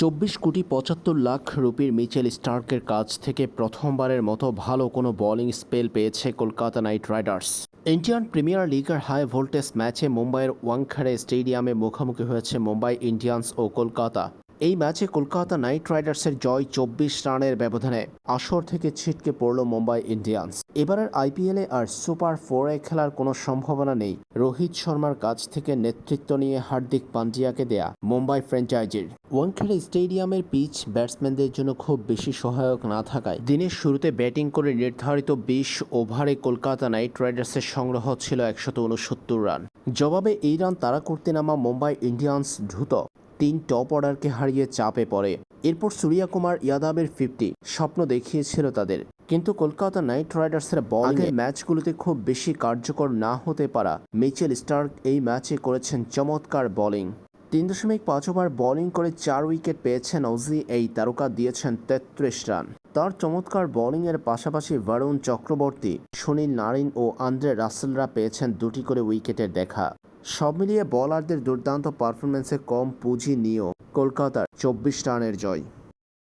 চব্বিশ কোটি পঁচাত্তর লাখ রুপির মিচেল স্টার্কের কাছ থেকে প্রথমবারের মতো ভালো কোনো বোলিং স্পেল পেয়েছে Kolkata Knight Riders. Indian Premier লিগের হাই ভোল্টেজ ম্যাচে মুম্বাইয়ের ওয়াংখাড়ে স্টেডিয়ামে মুখোমুখি হয়েছে মুম্বাই ইন্ডিয়ান্স ও কলকাতা। এই ম্যাচে কলকাতা নাইট রাইডার্সের জয় চব্বিশ রানের ব্যবধানে আসর থেকে ছিটকে পড়ল মুম্বাই ইন্ডিয়ান্স। এবারের আইপিএলে আর সুপার ফোরে খেলার কোনো সম্ভাবনা নেই। রোহিত শর্মার কাছ থেকে নেতৃত্ব নিয়ে হার্দিক পান্ডিয়াকে দেয়া মুম্বাই ফ্র্যাঞ্চাইজির। ওয়াংখেড়ে স্টেডিয়ামের পিচ ব্যাটসম্যানদের জন্য খুব বেশি সহায়ক না থাকায় দিনের শুরুতে ব্যাটিং করে নির্ধারিত বিশ ওভারে কলকাতা নাইট রাইডার্সের সংগ্রহ ছিল একশত রান। জবাবে এই রান তাড়া করতে নামা মুম্বাই ইন্ডিয়ান্স দ্রুত তিন টপ অর্ডারকে হারিয়ে চাপে পড়ে। এরপর সূর্যকুমার ইয়াদাবের ফিফটি স্বপ্ন দেখিয়েছিল তাদের। কিন্তু কলকাতা নাইট রাইডার্সের বল আগের ম্যাচগুলোতে খুব বেশি কার্যকর না হতে পারা মিচেল স্টার্ক এই ম্যাচে করেছেন চমৎকার বোলিং। তিন দশমিক পাঁচ ওভার বোলিং করে চার উইকেট পেয়েছেন অজি এই তারকা দিয়েছেন তেত্রিশ রান। তার চমৎকার বোলিংয়ের পাশাপাশি বরুণ চক্রবর্তী সুনীল নারিন ও আন্দ্রে রাসেলরা পেয়েছেন দুটি করে উইকেটের দেখা। সব মিলিয়ে বলারদের দুর্দান্ত পারফরমেন্সে কম পুঁজি নিয়েও কলকাতার চব্বিশ রানের জয়।